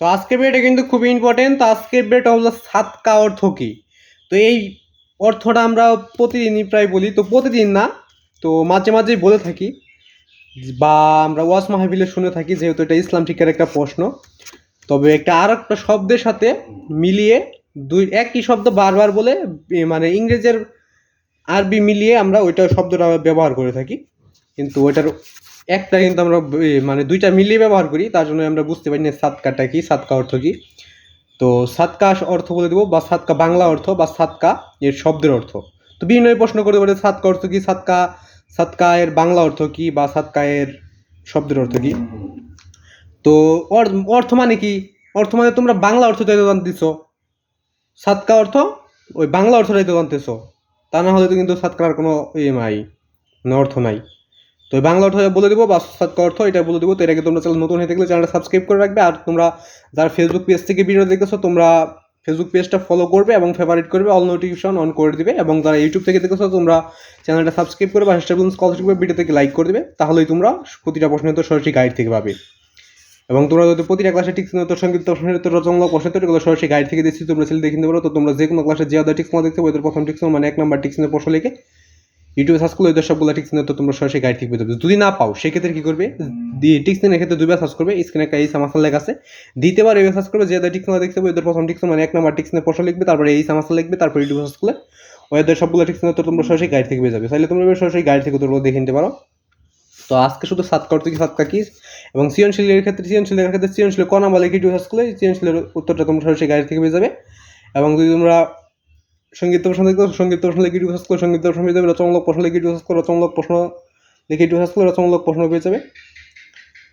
তো আজকের ভিডিওটা কিন্তু খুবই ইম্পর্টেন্ট তো আজকের ভিডিওটা হলো সাতকা অর্থ কি? তো এই অর্থটা আমরা প্রতিদিনই প্রায় বলি। তো প্রতিদিন না, তো মাঝে মাঝেই বলে থাকি বা আমরা ওয়াজ মাহফিলে শুনে থাকি, যেহেতু এটা ইসলাম শিক্ষার একটা প্রশ্ন। তবে একটা আর একটা শব্দের সাথে মিলিয়ে দুই, একই শব্দ বারবার বলে মানে ইংরেজের আরবি মিলিয়ে আমরা ওইটা শব্দটা ব্যবহার করে থাকি। কিন্তু ওইটার একটা কিন্তু আমরা মানে দুইটা মিলিয়ে ব্যবহার করি, তার জন্য আমরা বুঝতে পারি না সাতকাটা কি, সাতকা অর্থ কি। তো সাতকা অর্থ বলে দেবো, বা সাতকা বাংলা অর্থ, বা সাতকা এর শব্দের অর্থ। তো বিভিন্ন প্রশ্ন করতে পারে সাতকা অর্থ কি, সাতকা সাতকা এর বাংলা অর্থ কি, বা সাতকা এর শব্দের অর্থ কি। তো অর- অর্থ মানে কি? অর্থ মানে তোমরা বাংলা অর্থ চাইতে জানতেছ সাতকা অর্থ, ওই বাংলা অর্থ চাইতে জানতেছ। তা না হলে তো কিন্তু সাতকার কোনো ইয়ে নাই অর্থ নাই। তো বাংলা অর্থ বলে দেবো বা অর্থ, এটা বলে দেবো। তো এটাকে তোমরা চ্যানেল নতুন হয়ে থাকলে চ্যানেলটা সাবস্ক্রাইব করে রাখবে। আর তোমরা যারা ফেসবুক পেজ থেকে ভিডিও দেখেছ তোমরা ফেসবুক পেজটা ফলো করবে এবং ফেভারিট করবে অল নোটিফিকেশন অন করে দিবে। এবং যারা ইউটিউব থেকে দেখেছ তোমরা চ্যানেলটা সাবস্ক্রাইব করে বা হ্যাশট্যাগ স্কলারশিপ করে ভিডিও থেকে লাইক করে দিবে। তাহলেই তোমরা প্রতিটা প্রশ্নের তো সরাসরি গাইড থেকে পাবে। এবং তোমরা যদি প্রতিটা ক্লাসে টিক্স তো সংগীত প্রশ্নের তো রচনামূলক প্রশ্ন তো এগুলো সরাসরি গাইড থেকে দিচ্ছি। তোমরা ছেলে দেখে নিতে পারো। তো তোমরা যে কোনো ক্লাসে যে আদার টিক্স দেখতে পারো প্রথম টিক্স মানে এক নাম্বার টিক্সের প্রশ্ন লিখে ইউটিউবে সার্চ করলে ওদের সবগুলো টিক্স তো তোমরা সরাসরি গাইড থেকে যাবে যদি না পাও সেক্ষেত্রে কী করবে? দিয়ে টিক্স নিয়ে ক্ষেত্রে দুইবার সার্চ করবে। স্ক্রিনে একটা এই সামাসাল লেখা আছে। দ্বিতীয়বার এই সার্চ করবে যে টিক্স দেখতে পাবে ওদের প্রথম টিক্স মানে এক নাম্বার টিক্স প্রশ্ন লিখবে তারপরে এই সামাসাল লিখবে তারপর ইউটিউবে সার্চ করলে ওদের সবগুলো টিক্স তো তোমরা সরাসরি গাইড থেকে পেয়ে যাবে। তাহলে তোমরা সরাসরি গাইড থেকে তোমরা দেখে নিতে পারো। তো আজকে শুধু সাতকা অর্থ কি সাতকা কি? এবং সৃজনশীলের ক্ষেত্রে সৃজনশীলের ক্ষেত্রে সৃজনশীল ক নাম্বার লিখে সার্চ করলে সৃজনশীলের উত্তরটা তোমরা সরাসরি গাইড থেকে পেয়ে যাবে। এবং যদি তোমরা সংগীত প্রশ্ন দেখতে সংগীত প্রশ্ন লিখে সার্চ করলে সংগীত প্রশ্ন পেয়ে যাবে, রচনামূলক প্রশ্ন লিখে সার্চ করলে রচনামূলক প্রশ্ন লিখে সার্চ করলে রচনামূলক প্রশ্ন পেয়ে যাবে।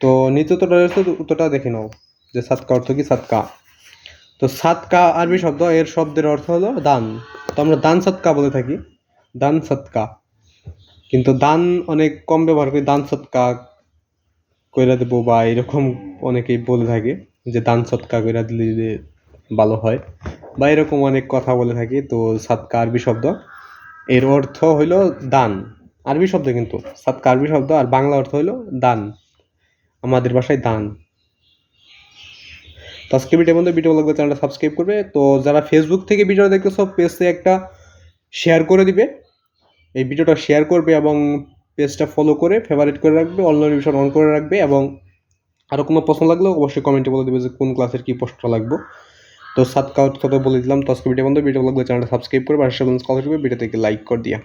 তো রয়েছে তো উত্তরটা দেখে নাও, যে সাতকা অর্থ কি? সাতকা। তো সাতকা আরবি শব্দ, এর শব্দের অর্থ হলো দান। তো আমরা দান সৎকা বলে থাকি, দান সৎকা কিন্তু দান অনেক কম ব্যবহার করি, দান সৎকা কইরা দেবো বা এরকম অনেকেই বলে থাকে, যে দান সৎকা কইরা দিলে ভালো হয়। বা এরকম অনেক কথা বলে থাকি, তো সাতকা আরবি শব্দ। এর অর্থ হইল দান। আরবি শব্দ কিন্তু, সাতকা আরবি শব্দ, আর বাংলা অর্থ হইল দান। আমাদের ভাষায় দান। তো আজকে ভিডিও মধ্যে ভিডিও লাগবে চ্যানেলটা সাবস্ক্রাইব করবে। তো যারা ফেসবুক থেকে ভিডিও দেখতেছো পেজে একটা শেয়ার করে দিবে। এই ভিডিওটা শেয়ার করবে এবং পেজটা ফলো করে ফেভারিট করে রাখবে অল নোটিফিকেশন অন করে রাখবে এবং আরও কোনো প্রশ্ন লাগলেও অবশ্যই কমেন্টে বলে দেবে যে কোন ক্লাসের কী প্রশ্নটা লাগবে। তো সাত কাউট কথা বলে দিলাম। তো আজকে ভিডিও বন্ধু। ভিডিও লাগলে চ্যানেলটা সাবস্ক্রাইব আর সেভেন স্কলারশিপে ভিডিও থেকে লাইক করে দিয়া।